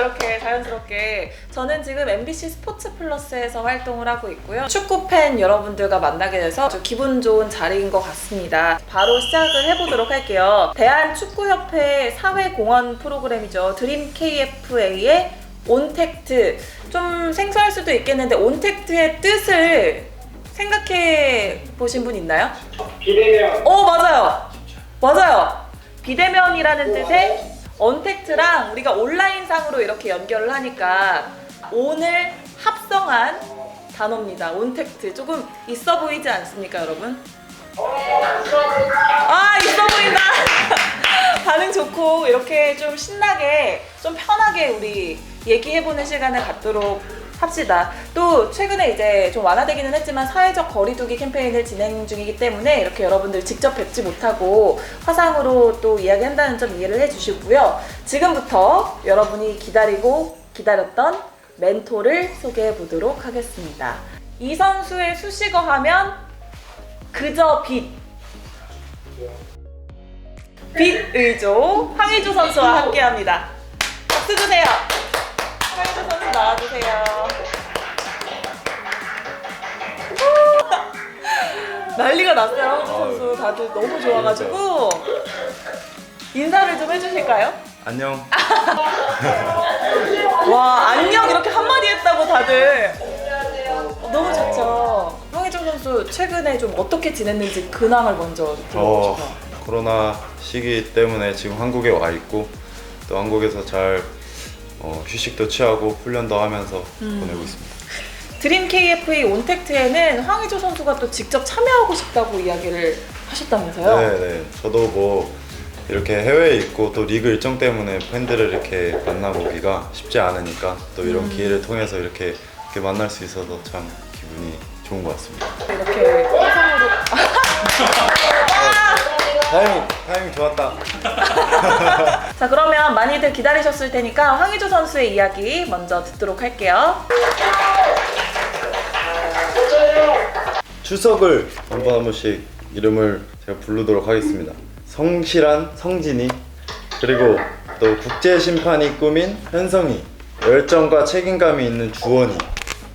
이렇게 자연스럽게. 저는 지금 MBC 스포츠 플러스에서 활동을 하고 있고요. 축구 팬 여러분들과 만나게 돼서 아주 기분 좋은 자리인 것 같습니다. 바로 시작을 해보도록 할게요. 대한축구협회 사회공헌 프로그램이죠. 드림 KFA의 온택트. 좀 생소할 수도 있겠는데 온택트의 뜻을 생각해 보신 분 있나요? 비대면 어 맞아요 맞아요 비대면이라는 뜻의 언택트랑 우리가 온라인상으로 이렇게 연결을 하니까 오늘 합성한 단어입니다. 온택트. 조금 있어 보이지 않습니까 여러분? 아 있어 보인다. 반응 좋고 이렇게 좀 신나게 좀 편하게 우리 얘기해보는 시간을 갖도록 합시다. 또 최근에 이제 좀 완화되기는 했지만 사회적 거리두기 캠페인을 진행 중이기 때문에 이렇게 여러분들 직접 뵙지 못하고 화상으로 또 이야기한다는 점 이해를 해주시고요. 지금부터 여러분이 기다리고 기다렸던 멘토를 소개해 보도록 하겠습니다. 이 선수의 수식어 하면 그저 빛. 빛 의조 황의조 선수와 함께 합니다. 박수 주세요. 황의조 선수 나와주세요. 난리가 났어요, 황의조 선수. 다들 너무 좋아가지고 인사를 좀 해주실까요? 안녕. 와 안녕 이렇게 한마디 했다고 다들 어, 너무 좋죠. 황의조 선수 최근에 좀 어떻게 지냈는지 근황을 먼저 어, 들어보고 싶어요. 코로나 시기 때문에 지금 한국에 와 있고 또 한국에서 잘 어, 휴식도 취하고 훈련도 하면서 음. 보내고 있습니다. 드림 KFA 온택트에는 황의조 선수가 또 직접 참여하고 싶다고 이야기를 하셨다면서요? 네, 네. 저도 뭐 이렇게 해외에 있고 또 리그 일정 때문에 팬들을 이렇게 만나보기가 쉽지 않으니까 또 이런 음. 기회를 통해서 이렇게, 이렇게 만날 수 있어서 참 기분이 좋은 것 같습니다. 이렇게 화상으로 타이밍, 타이밍 좋았다. 자 그러면 많이들 기다리셨을 테니까 황의조 선수의 이야기 먼저 듣도록 할게요. 추석을 한 번 한 번씩 이름을 제가 부르도록 하겠습니다. 성실한 성진이 그리고 또 국제 심판이 꾸민 현성이 열정과 책임감이 있는 주원이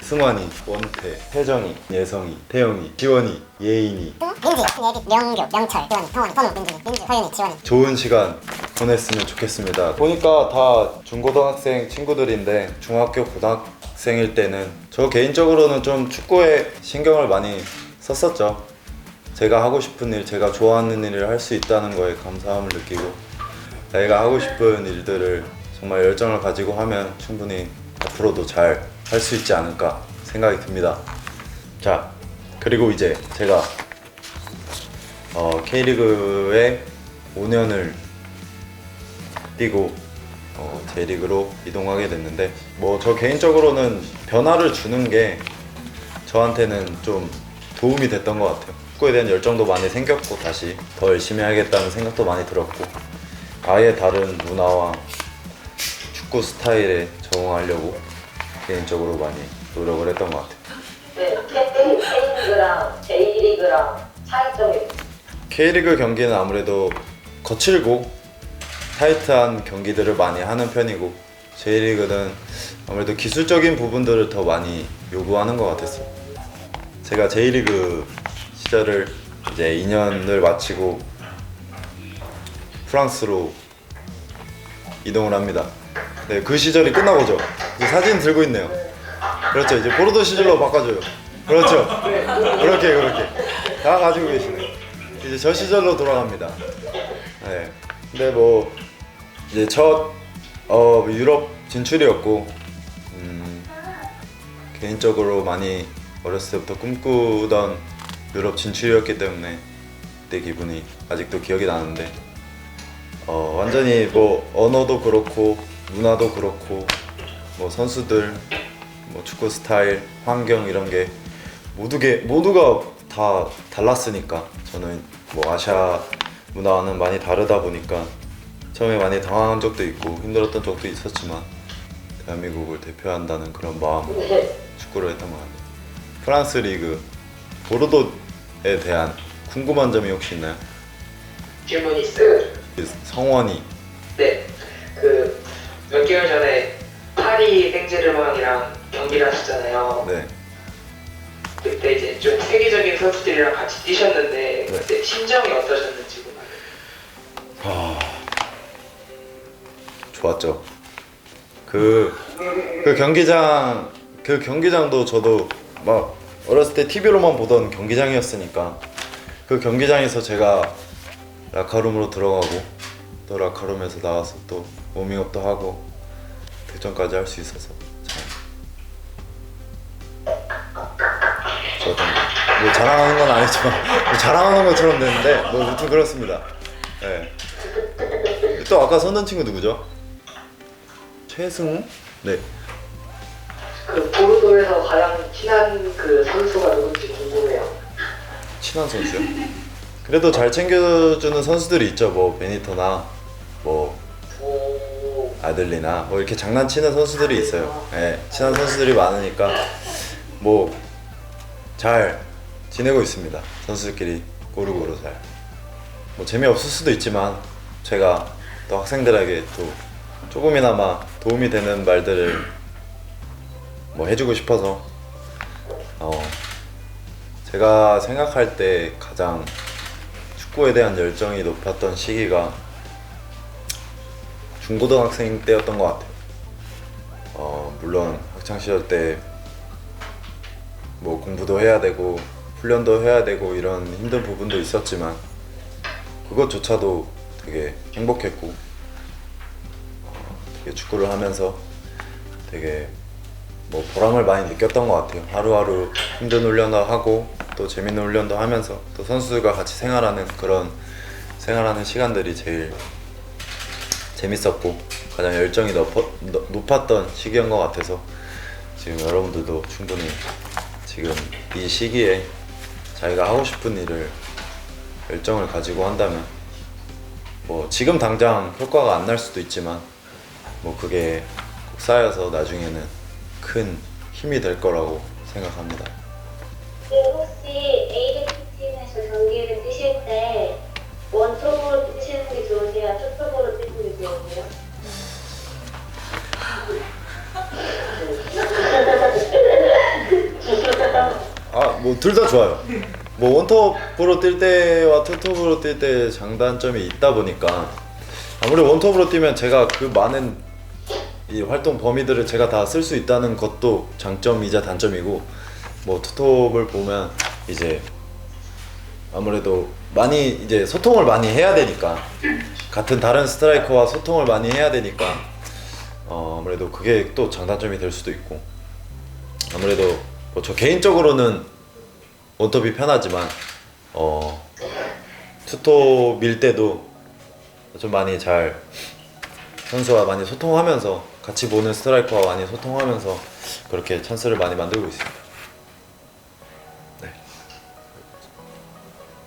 승환이 원태 혜정이 예성이 태영이 지원이 예인이 민지, 예비, 명교, 명철, 지원이, 성원이, 선우, 민준이, 민주, 서윤이, 지원이 좋은 시간 보냈으면 좋겠습니다. 보니까 다 중고등학생 친구들인데 중학교 고등학생일 때는 저 개인적으로는 좀 축구에 신경을 많이 썼었죠. 제가 하고 싶은 일, 제가 좋아하는 일을 할 수 있다는 거에 감사함을 느끼고 내가 하고 싶은 일들을 정말 열정을 가지고 하면 충분히 앞으로도 잘 할 수 있지 않을까 생각이 듭니다. 자, 그리고 이제 제가 어, K리그에 5년을 뛰고 어, J리그로 이동하게 됐는데 뭐 저 개인적으로는 변화를 주는 게 저한테는 좀 도움이 됐던 것 같아요. 축구에 대한 열정도 많이 생겼고 다시 더 열심히 해야겠다는 생각도 많이 들었고 아예 다른 문화와 축구 스타일에 적응하려고 개인적으로 많이 노력을 했던 것 같아요. 네, K리그랑 J리그랑 차이점이 K리그 경기는 아무래도 거칠고 타이트한 경기들을 많이 하는 편이고 J리그는 아무래도 기술적인 부분들을 더 많이 요구하는 것 같았어요. 제가 J리그 시절을 이제 2년을 마치고 프랑스로 이동을 합니다. 네, 그 시절이 끝나고죠. 이제 사진 들고 있네요. 그렇죠. 이제 포르도 시절로 바꿔줘요. 그렇죠. 그렇게 그렇게 다 가지고 계시네. 이제 저 시절로 돌아갑니다. 네. 근데 뭐 이제 첫 어, 유럽 진출이었고 음, 개인적으로 많이 어렸을 때부터 꿈꾸던 유럽 진출이었기 때문에 그때 기분이 아직도 기억이 나는데 어, 완전히 뭐 언어도 그렇고 문화도 그렇고 뭐 선수들 뭐 축구 스타일 환경 이런 게 모두 게 모두가 다 달랐으니까 저는 뭐 아시아 문화와는 많이 다르다 보니까 처음에 많이 당황한 적도 있고 힘들었던 적도 있었지만 대한민국을 대표한다는 그런 마음으로 축구를 했던 것 같아요. 프랑스 리그 보르도에 대한 궁금한 점이 혹시 있나요? 질문이 있어요. 성원이 네, 그 몇 개월 전에 파리 생제르맹이랑 경기를 하셨잖아요. 네. 그때 이제 좀 세계적인 선수들이랑 같이 뛰셨는데 네. 그때 심정이 어떠셨는지 궁금해요. 좋았죠. 그, 그 경기장, 그 경기장도 저도 막 어렸을 때 TV로만 보던 경기장이었으니까 그 경기장에서 제가 라카룸으로 들어가고 또 라카룸에서 나와서 또 워밍업도 하고 득점까지 할 수 있어서 뭐 자랑하는 건 아니지만 뭐 자랑하는 것처럼 됐는데 뭐 아무튼 그렇습니다. 네. 또 아까 선던 친구 누구죠? 최승우? 네. 그 보르도에서 가장 친한 그 선수가 누군지 궁금해요. 친한 선수요? 그래도 잘 챙겨주는 선수들이 있죠. 뭐 베니토나 뭐 오, 아들리나 뭐 이렇게 장난치는 선수들이 있어요. 예, 친한 선수들이 많으니까 뭐 잘 지내고 있습니다. 선수들끼리 고루고루 잘. 뭐 재미없을 수도 있지만 제가 또 학생들에게 또 조금이나마 도움이 되는 말들을 뭐 해주고 싶어서 어 제가 생각할 때 가장 축구에 대한 열정이 높았던 시기가 중고등학생 때였던 것 같아요. 어, 물론 학창 시절 때 뭐 공부도 해야 되고 훈련도 해야 되고 이런 힘든 부분도 있었지만 그것조차도 되게 행복했고 어, 되게 축구를 하면서 되게 뭐 보람을 많이 느꼈던 것 같아요. 하루하루 힘든 훈련도 하고 또 재밌는 훈련도 하면서 또 선수들과 같이 생활하는 그런 생활하는 시간들이 제일 재밌었고 가장 열정이 높아, 높- 높았던 시기인 것 같아서 지금 여러분들도 충분히 지금 이 시기에 자기가 하고 싶은 일을 열정을 가지고 한다면 뭐 지금 당장 효과가 안 날 수도 있지만 뭐 그게 꼭 쌓여서 나중에는 큰 힘이 될 거라고 생각합니다. 둘 다 좋아요. 뭐 원톱으로 뛸 때와 투톱으로 뛸 때 장단점이 있다 보니까 아무리 원톱으로 뛰면 제가 그 많은 이 활동 범위들을 제가 다 쓸 수 있다는 것도 장점이자 단점이고 뭐 투톱을 보면 이제 아무래도 많이 이제 소통을 많이 해야 되니까 같은 다른 스트라이커와 소통을 많이 해야 되니까 어, 아무래도 그게 또 장단점이 될 수도 있고 아무래도 뭐 저 개인적으로는 원톱이 편하지만 어 투톱일 때도 좀 많이 잘 선수와 많이 소통하면서 같이 보는 스트라이커와 많이 소통하면서 그렇게 찬스를 많이 만들고 있습니다.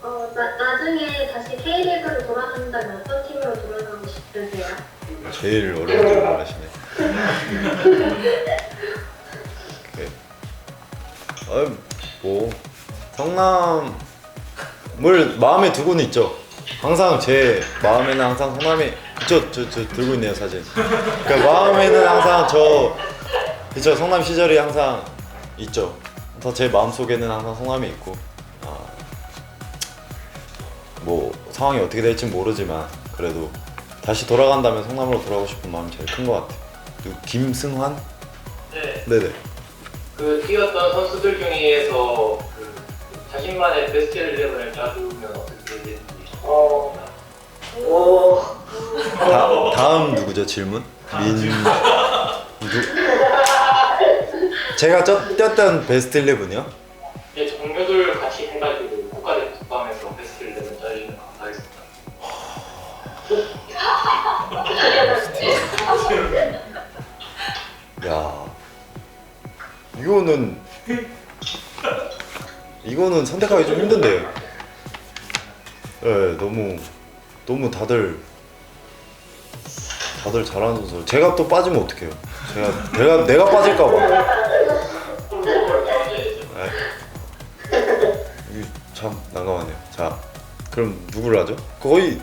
어, 나, 나중에 다시 K리그로 돌아간다면 어떤 팀으로 돌아가고 싶으세요? 제일 어려운 질문을 하시네. 오케이. 아, 뭐 성남을 마음에 두고는 있죠. 항상 제 마음에는 항상 성남이 저, 저, 저 들고 있네요 사진. 그러니까 마음에는 항상 저 그쵸 성남 시절이 항상 있죠. 그래서 제 마음 속에는 항상 성남이 있고 아, 뭐 상황이 어떻게 될지 모르지만 그래도 다시 돌아간다면 성남으로 돌아가고 싶은 마음이 제일 큰 것 같아요. 그리고 김승환? 네. 네네. 그 뛰었던 선수들 중에서 그 자신만의 베스트 11을 짜주면 어떻게 되는지. 어. 오. 다, 다음 누구죠 질문? 민 누? 제가 쪘, 뛰었던 베스트 11이요? 이제 동료들 같이 해가지고 국가대표 포함해서 베스트 11을 짜주면 감사하겠습니다. 야 이거는 이거는 선택하기 좀 힘든데요. 네, 너무 너무 다들 다들 잘하는 선수. 제가 또 빠지면 어떡해요? 제가 내가 내가 빠질까 봐. 네. 이게 참 난감하네요. 자, 그럼 누구를 하죠? 거의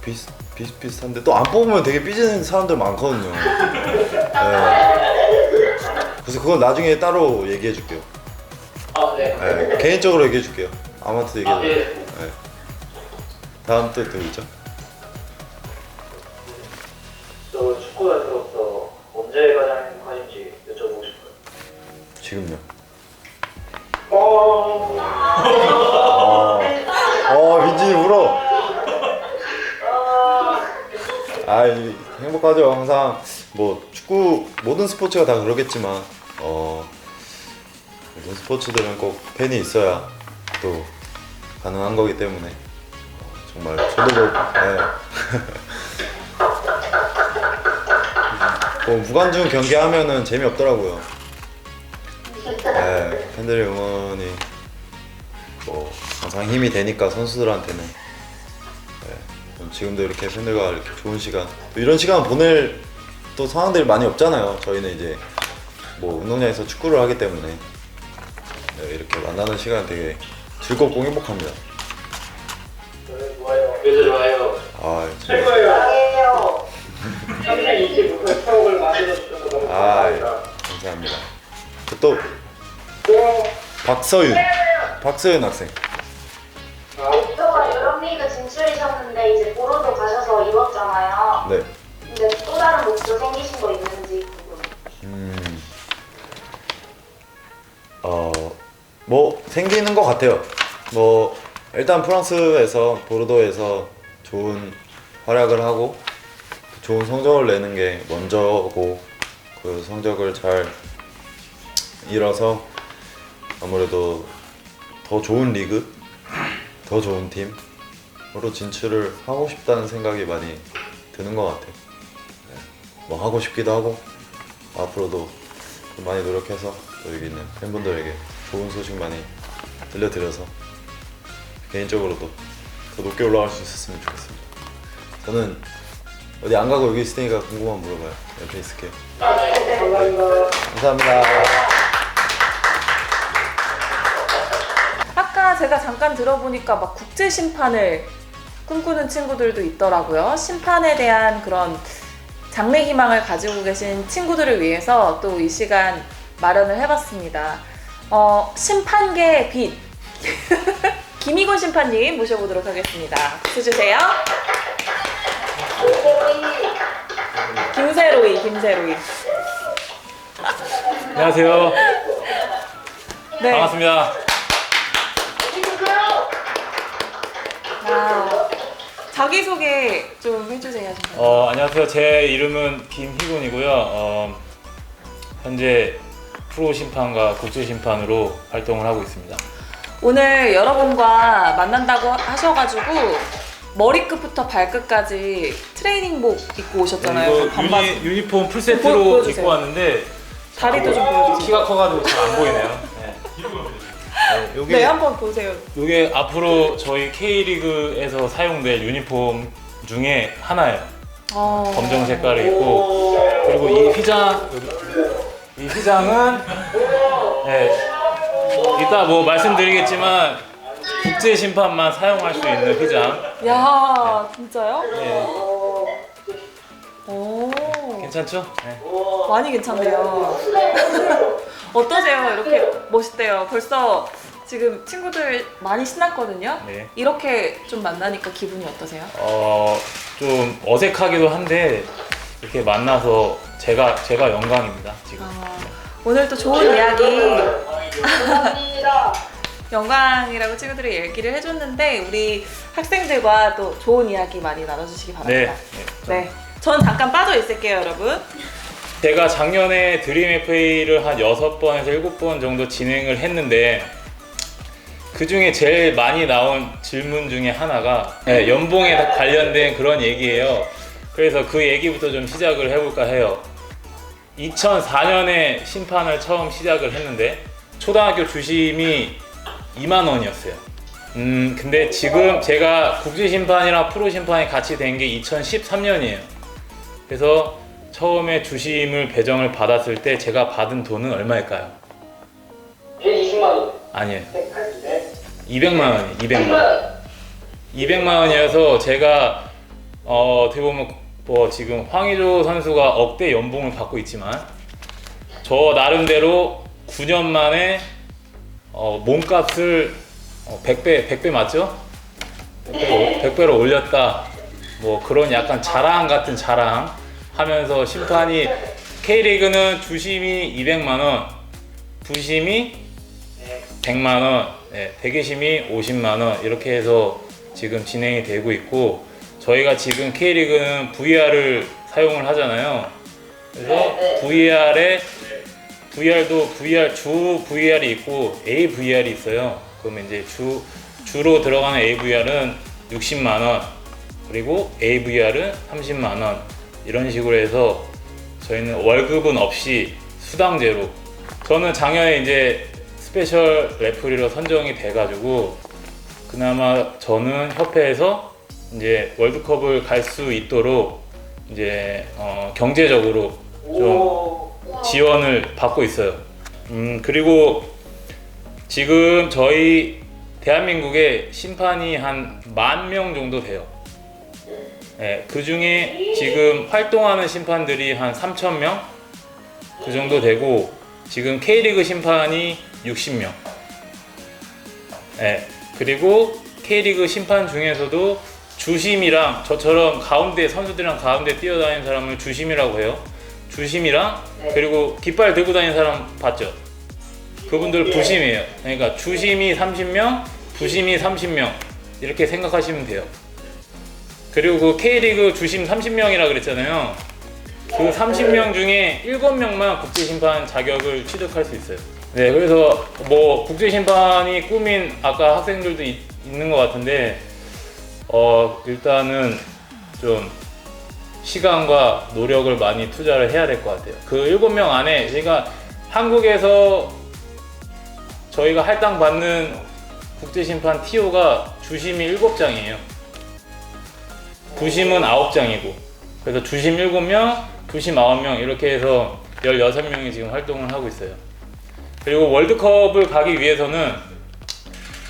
비슷 비슷비슷한데 또 안 뽑으면 되게 삐지는 사람들 많거든요. 네. 그래서 그건 나중에 따로 얘기해 줄게요. 아, 네. 네, 개인적으로 얘기해 줄게요. 아무한테도 얘기해 아, 줄게요. 예. 네. 다음 또또 있죠? 저 축구 선수로서 언제 가장 행복하신지 여쭤보고 싶어요. 지금요. 어... 어, 민진이 울어. 아, 이- 행복하죠. 항상 뭐 축구 모든 스포츠가 다 그러겠지만 어 모든 스포츠들은 꼭 팬이 있어야 또 가능한 거기 때문에 어, 정말 저도 뭐 네. 뭐 무관중 경기 하면은 재미없더라고요. 네, 팬들의 응원이 뭐 항상 힘이 되니까 선수들한테는 네, 좀 지금도 이렇게 팬들과 이렇게 좋은 시간 또 이런 시간 보낼 또 상황들이 많이 없잖아요. 저희는 이제 뭐 운동장에서 축구를 하기 때문에 네, 이렇게 만나는 시간 되게 즐겁고 행복합니다. 좋아요. 그래서 좋아요. 아 정말 최고예요. 사랑해요. 평생 잊지 못할 추억을 만들어 주셔서 너무 아 감사합니다. 감사합니다. 또 네. 박서윤 박서윤 학생 목표가 유럽리그 진출이셨는데 이제 보러도 가셔서 이뤘잖아요. 네. 근데 또 다른 목표 생기신 거 있는 뭐 생기는 것 같아요. 뭐 일단 프랑스에서 보르도에서 좋은 활약을 하고 좋은 성적을 내는 게 먼저고 그 성적을 잘 이뤄서 아무래도 더 좋은 리그, 더 좋은 팀으로 진출을 하고 싶다는 생각이 많이 드는 것 같아요. 네. 뭐 하고 싶기도 하고 앞으로도 좀 많이 노력해서 또 여기 있는 팬분들에게 좋은 소식 많이 들려드려서 개인적으로도 더 높게 올라갈 수 있었으면 좋겠습니다. 저는 어디 안 가고 여기 있을 테니까 궁금한 거 물어봐요. 옆에 있을게요. 감사합니다. 아까 제가 잠깐 들어보니까 막 국제 심판을 꿈꾸는 친구들도 있더라고요. 심판에 대한 그런 장래 희망을 가지고 계신 친구들을 위해서 또 이 시간 마련을 해봤습니다. 어, 심판계 빛 김희곤 심판님 모셔보도록 하겠습니다. 박수 주세요. 김세로이, 김세로이. 안녕하세요. 네. 반갑습니다. 아, 자기소개 좀 해주세요. 어, 안녕하세요. 제 이름은 김희곤이고요. 어, 현재 프로 심판과 국제 심판으로 활동을 하고 있습니다. 오늘 여러분과 만난다고 하셔가지고 머리끝부터 발끝까지 트레이닝복 입고 오셨잖아요. 그 이거 반바지. 유니, 유니폼 보- 풀세트로 보여주세요. 입고 왔는데 다리도 좀 보여주세요. 키가 커가지고 잘 안 보이네요. 네. 네, 요게 네, 한번 보세요. 요게 앞으로 저희 K리그에서 사용될 유니폼 중에 하나예요. 어... 검정 색깔이 있고 그리고 이 휘장 여기 이 휘장은 네 이따 뭐 말씀드리겠지만 국제 심판만 사용할 수 있는 휘장 야, 진짜요? 네, 오, 괜찮죠? 네. 많이 괜찮네요. 어떠세요? 이렇게 멋있대요. 벌써 지금 친구들 많이 신났거든요. 네. 이렇게 좀 만나니까 기분이 어떠세요? 어, 좀 어색하기도 한데 이렇게 만나서 제가 제가 영광입니다 지금. 아, 오늘 또 좋은 이야기. 영광이라고 친구들이 얘기를 해줬는데 우리 학생들과 또 좋은 이야기 많이 나눠주시기 네. 바랍니다. 네. 네. 전 잠깐 빠져 있을게요, 여러분. 제가 작년에 드림 FA를 한 6번에서 7번 정도 진행을 했는데 그 중에 제일 많이 나온 질문 중에 하나가 네, 연봉에 관련된 그런 얘기예요. 그래서 그 얘기부터 좀 시작을 해볼까 해요. 2004년에 심판을 처음 시작을 했는데 초등학교 주심이 2만 원이었어요. 음, 근데 지금 제가 국제 심판이랑 프로 심판이 같이 된 게 2013년이에요. 그래서 처음에 주심을 배정을 받았을 때 제가 받은 돈은 얼마일까요? 120만 원. 아니에요. 네. 200만 원이에요. 200만 원. 200만 원이어서 제가 어, 어떻게 보면 뭐 지금 황의조 선수가 억대 연봉을 받고 있지만 저 나름대로 9년 만에 어, 몸값을 어, 100배 100배 맞죠? 100배로, 100배로 올렸다. 뭐 그런 약간 자랑 같은 자랑 하면서 심판이 K리그는 주심이 200만 원, 부심이 100만 원, 네, 대기심이 50만 원 이렇게 해서 지금 진행이 되고 있고 저희가 지금 K리그는 VR을 사용을 하잖아요. 그래서 VR에 VR도 VR 주 VR이 있고 AVR이 있어요. 그러면 이제 주 주로 들어가는 AVR은 60만 원 그리고 AVR은 30만 원 이런 식으로 해서 저희는 월급은 없이 수당제로 저는 작년에 이제 스페셜 레프리로 선정이 돼가지고 그나마 저는 협회에서 이제 월드컵을 갈 수 있도록 이제 어, 경제적으로 좀 지원을 받고 있어요. 음, 그리고 지금 저희 대한민국에 심판이 한 만 명 정도 돼요. 네, 그 중에 지금 활동하는 심판들이 한 3천 명? 그 정도 되고, 지금 K리그 심판이 60명. 네, 그리고 K리그 심판 중에서도 주심이랑 저처럼 가운데 선수들이랑 가운데 뛰어다니는 사람을 주심이라고 해요. 주심이랑 그리고 깃발 들고 다니는 사람 봤죠? 그분들 부심이에요. 그러니까 주심이 30명, 부심이 30명 이렇게 생각하시면 돼요. 그리고 그 K리그 주심 30명이라 그랬잖아요. 그 30명 중에 7명만 국제 심판 자격을 취득할 수 있어요. 네, 그래서 뭐 국제 심판이 꿈인 아까 학생들도 있, 있는 것 같은데, 어, 일단은 좀 시간과 노력을 많이 투자를 해야 될 것 같아요. 그 7명 안에 저희가 한국에서 저희가 할당 받는 국제심판 TO가 주심이 7장이에요. 부심은 9장이고 그래서 주심 7명, 부심 9명 이렇게 해서 16명이 지금 활동을 하고 있어요. 그리고 월드컵을 가기 위해서는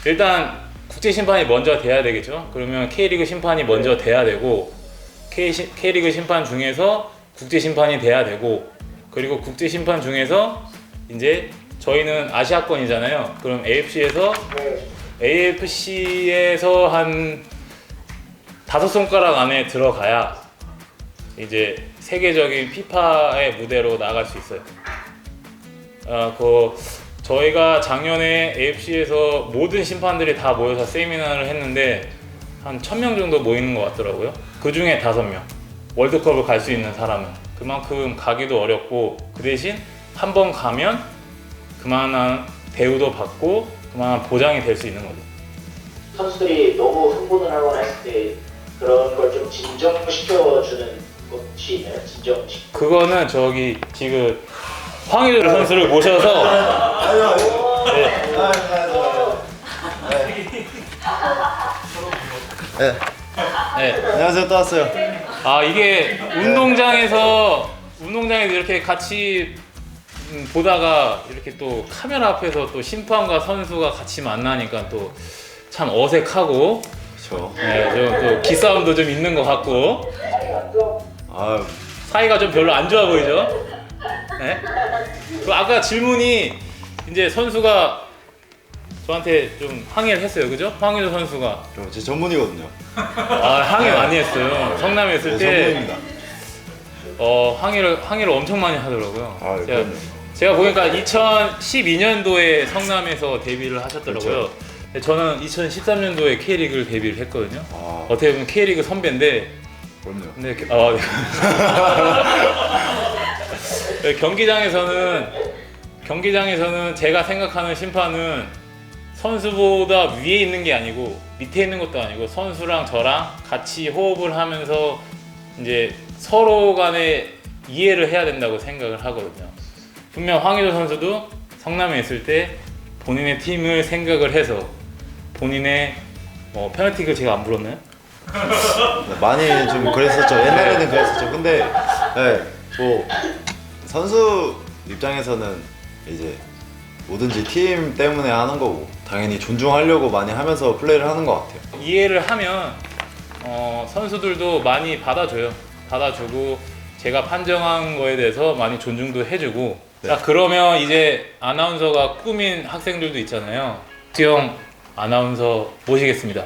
일단 국제 심판이 먼저 돼야 되겠죠. 그러면 K리그 심판이 먼저 돼야 되고 K K리그 심판 중에서 국제 심판이 돼야 되고 그리고 국제 심판 중에서 이제 저희는 아시아권이잖아요. 그럼 AFC에서 AFC에서 한 다섯 손가락 안에 들어가야 이제 세계적인 피파의 무대로 나갈 수 있어요. 아, 그 저희가 작년에 AFC에서 모든 심판들이 다 모여서 세미나를 했는데 한천명 정도 모이는 것 같더라고요. 그 중에 다섯 명 월드컵을 갈 수 있는 사람은 그만큼 가기도 어렵고 그 대신 한 번 가면 그만한 대우도 받고 그만한 보장이 될 수 있는 거죠. 선수들이 너무 흥분을 하거나 했을 때 그런 걸 좀 진정시켜주는 것이 있나요? 진정시. 그거는 저기 지금 황희조 선수를 모셔서 네, 네. 네. 안녕하세요 또 왔어요. 아 이게 운동장에서 운동장에서 이렇게 같이 음, 보다가 이렇게 또 카메라 앞에서 또 심판과 선수가 같이 만나니까 또 참 어색하고 그렇죠. 네, 좀또 기싸움도 좀 있는 것 같고 아 사이가 좀 별로 안 좋아 보이죠? 네? 그 아까 질문이 이제 선수가 저한테 좀 항의를 했어요, 그죠? 황희조 선수가 좀제 전문이거든요. 아 항의 많이 했어요. 성남에 있을 네, 때 전문입니다. 어, 항의를 항의를 엄청 많이 하더라고요. 아, 제가, 그럼요. 제가 보니까 2012년도에 성남에서 데뷔를 하셨더라고요. 그렇죠. 근데 저는 2013년도에 K리그를 데뷔를 했거든요. 아 어떻게 보면 K리그 선배인데 그럼요. 근데 그- 어, 네. 경기장에서는 경기장에서는 제가 생각하는 심판은 선수보다 위에 있는 게 아니고 밑에 있는 것도 아니고 선수랑 저랑 같이 호흡을 하면서 이제 서로 간에 이해를 해야 된다고 생각을 하거든요. 분명 황희조 선수도 성남에 있을 때 본인의 팀을 생각을 해서 본인의 뭐 페널티를 제가 안 불었나요? 네, 많이 좀 그랬었죠. 옛날에는 그랬었죠. 근데 네, 뭐 선수 입장에서는 이제 뭐든지 팀 때문에 하는 거고 당연히 존중하려고 많이 하면서 플레이를 하는 것 같아요. 이해를 하면 어, 선수들도 많이 받아줘요. 받아주고 제가 판정한 거에 대해서 많이 존중도 해주고 네. 자 그러면 이제 아나운서가 꿈인 학생들도 있잖아요 수영 아나운서 모시겠습니다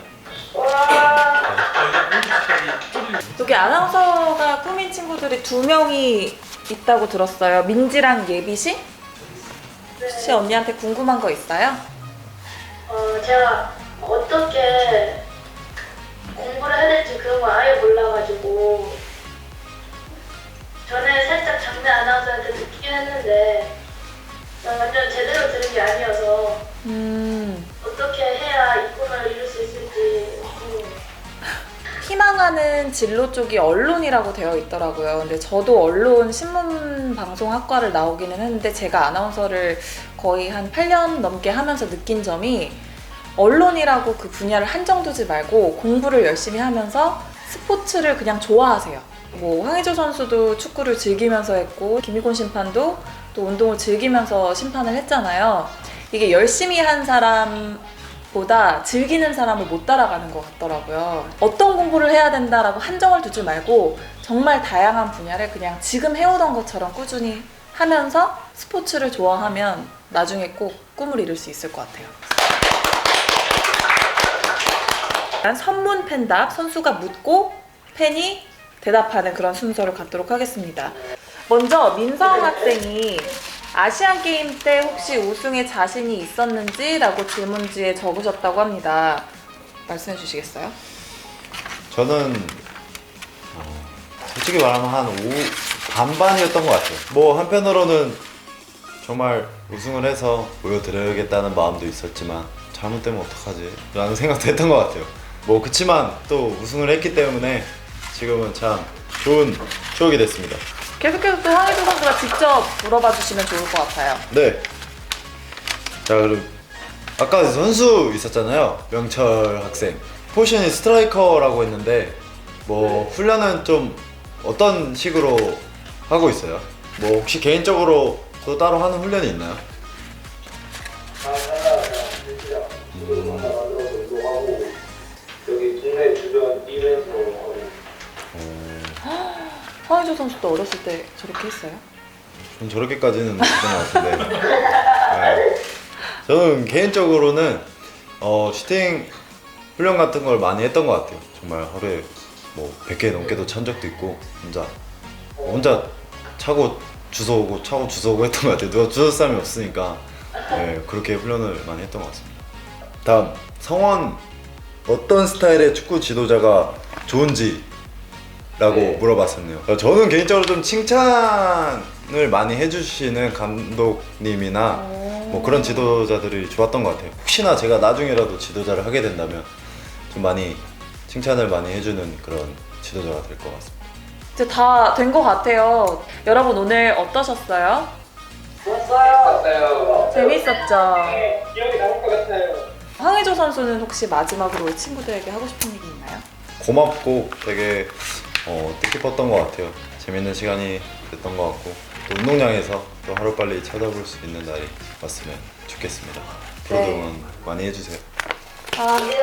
여기 아나운서가 꾸민 친구들이 두 명이 있다고 들었어요. 민지랑 예비 씨? 혹시 언니한테 궁금한 거 있어요? 어, 제가 어떻게 공부를 해야 될지 그런 걸 아예 몰라가지고 전에 살짝 장대 아나운서한테 듣긴 했는데 완전 제대로 들은 게 아니어서 음, 어떻게 해야 이 꿈을 이룰 수 있을지. 희망하는 진로 쪽이 언론이라고 되어 있더라고요. 근데 저도 언론 신문 방송 학과를 나오기는 했는데 제가 아나운서를 거의 한 8년 넘게 하면서 느낀 점이 언론이라고 그 분야를 한정두지 말고 공부를 열심히 하면서 스포츠를 그냥 좋아하세요. 뭐 황의조 선수도 축구를 즐기면서 했고 김희곤 심판도 또 운동을 즐기면서 심판을 했잖아요. 이게 열심히 한 사람 보다 즐기는 사람을 못 따라가는 것 같더라고요. 어떤 공부를 해야 된다라고 한정을 두지 말고 정말 다양한 분야를 그냥 지금 해오던 것처럼 꾸준히 하면서 스포츠를 좋아하면 나중에 꼭 꿈을 이룰 수 있을 것 같아요. 일단 선문 팬답 선수가 묻고 팬이 대답하는 그런 순서를 갖도록 하겠습니다. 먼저 민성 학생이 아시안 게임 때 혹시 우승에 자신이 있었는지라고 질문지에 적으셨다고 합니다. 말씀해 주시겠어요? 저는 어, 솔직히 말하면 한 5, 반반이었던 것 같아요. 뭐 한편으로는 정말 우승을 해서 보여드려야겠다는 마음도 있었지만 잘못되면 어떡하지? 라는 생각도 했던 것 같아요. 뭐 그치만 또 우승을 했기 때문에 지금은 참 좋은 추억이 됐습니다. 계속해서 또 황희조 선수가 직접 물어봐 주시면 좋을 것 같아요. 네. 자 그럼 아까 선수 있었잖아요. 명철 학생. 포지션이 스트라이커라고 했는데 뭐 훈련은 좀 어떤 식으로 하고 있어요? 뭐 혹시 개인적으로 또 따로 하는 훈련이 있나요? 황희조 선수도 어렸을 때 저렇게 했어요? 전 저렇게까지는 못했던 것 같은데. 네. 저는 개인적으로는 어, 슈팅 훈련 같은 걸 많이 했던 것 같아요. 정말 하루에 뭐 100개 넘게도 찬 적도 있고 혼자 혼자 차고 주워오고 차고 주워오고 했던 것 같아요. 누가 주워 사람이 없으니까 네, 그렇게 훈련을 많이 했던 것 같습니다. 다음 성원 어떤 스타일의 축구 지도자가 좋은지 라고 네. 물어봤었네요. 어, 저는 개인적으로 좀 칭찬을 많이 해주시는 감독님이나 뭐 그런 지도자들이 좋았던 것 같아요. 혹시나 제가 나중에라도 지도자를 하게 된다면 좀 많이 칭찬을 많이 해주는 그런 지도자가 될 것 같습니다. 이제 다 된 것 같아요. 여러분 오늘 어떠셨어요? 같아요. 재밌었죠? 기억이 남을 것 같아요. 황희조 선수는 혹시 마지막으로 친구들에게 하고 싶은 얘기 있나요? 고맙고 되게 어, 뜻깊었던 것 같아요. 재밌는 시간이 됐던 것 같고 또 운동장에서 또 하루빨리 찾아볼 수 있는 날이 왔으면 좋겠습니다. 앞으로도 네. 응원 많이 해주세요. 아, 네.